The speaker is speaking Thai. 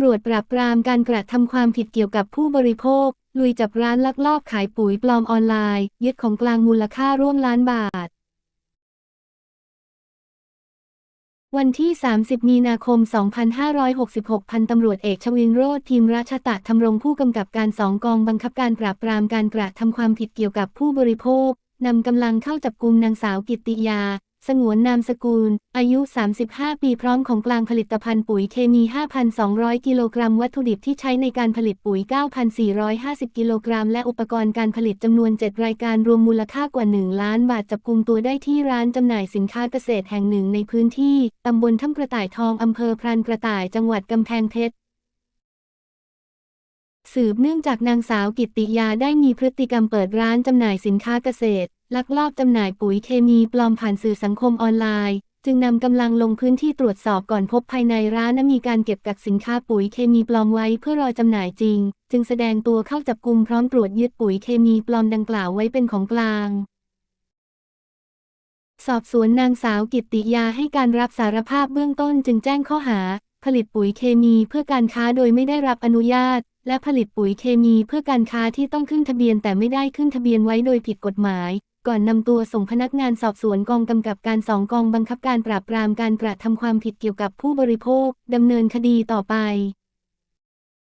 ำรวจปราบปรามการกระทำความผิดเกี่ยวกับผู้บริโภค ลุยจับร้านลักลอบขายปุ๋ยปลอมออนไลน์ ยึดของกลางมูลค่าร่วมล้านบาท วันที่ 30 มีนาคม 2566 พันตำรวจเอกชวินโรธทีมราชตะทำรงผู้กำกับการสองกองบังคับการปราบปรามการกระทำความผิดเกี่ยวกับผู้บริโภคนำกำลังเข้าจับกุมนางสาวกิตติยา สงวนนามสกุล อายุ 35 ปีพร้อมของกลางผลิตภัณฑ์ปุ๋ยเคมี 5,200 กิโลกรัม วัตถุดิบที่ใช้ในการผลิตปุ๋ย 9,450 กิโลกรัม และอุปกรณ์การผลิตจำนวน 7 รายการรวมมูลค่ากว่า 1 ล้านบาท จับกุมตัวได้ที่ร้านจำหน่ายสินค้าเกษตรแห่งหนึ่งในพื้นที่ตำบลถ้ำกระต่ายทองอำเภอพรานกระต่ายจังหวัดกำแพงเพชรสืบเนื่องจากนางสาวกิตติยาได้มีพฤติกรรมเปิดร้านจำหน่ายสินค้าเกษตร ลักลอบจำหน่ายปุ๋ยเคมีปลอมผ่านสื่อสังคมออนไลน์ จึงนำกำลังลงพื้นที่ตรวจสอบก่อนพบภายในร้านมีการเก็บกักสินค้าปุ๋ยเคมีปลอมไว้เพื่อรอจำหน่ายจริง จึงแสดงตัวเข้าจับกลุ่มพร้อมตรวจยึดปุ๋ยเคมีปลอมดังกล่าวไว้เป็นของกลางสอบสวนนางสาวกิตติยาให้การรับสารภาพเบื้องต้นจึงแจ้งข้อหา ผลิตปุ๋ยเคมีเพื่อการค้าโดยไม่ได้รับอนุญาต และผลิตปุ๋ยเคมีเพื่อการค้าที่ต้องขึ้นทะเบียนแต่ไม่ได้ขึ้นทะเบียนไว้โดยผิดกฎหมาย ก่อนนำตัวส่งพนักงานสอบสวนกองกำกับการสองกองบังคับการปราบปรามการกระทำความผิดเกี่ยวกับผู้บริโภคดำเนินคดีต่อไป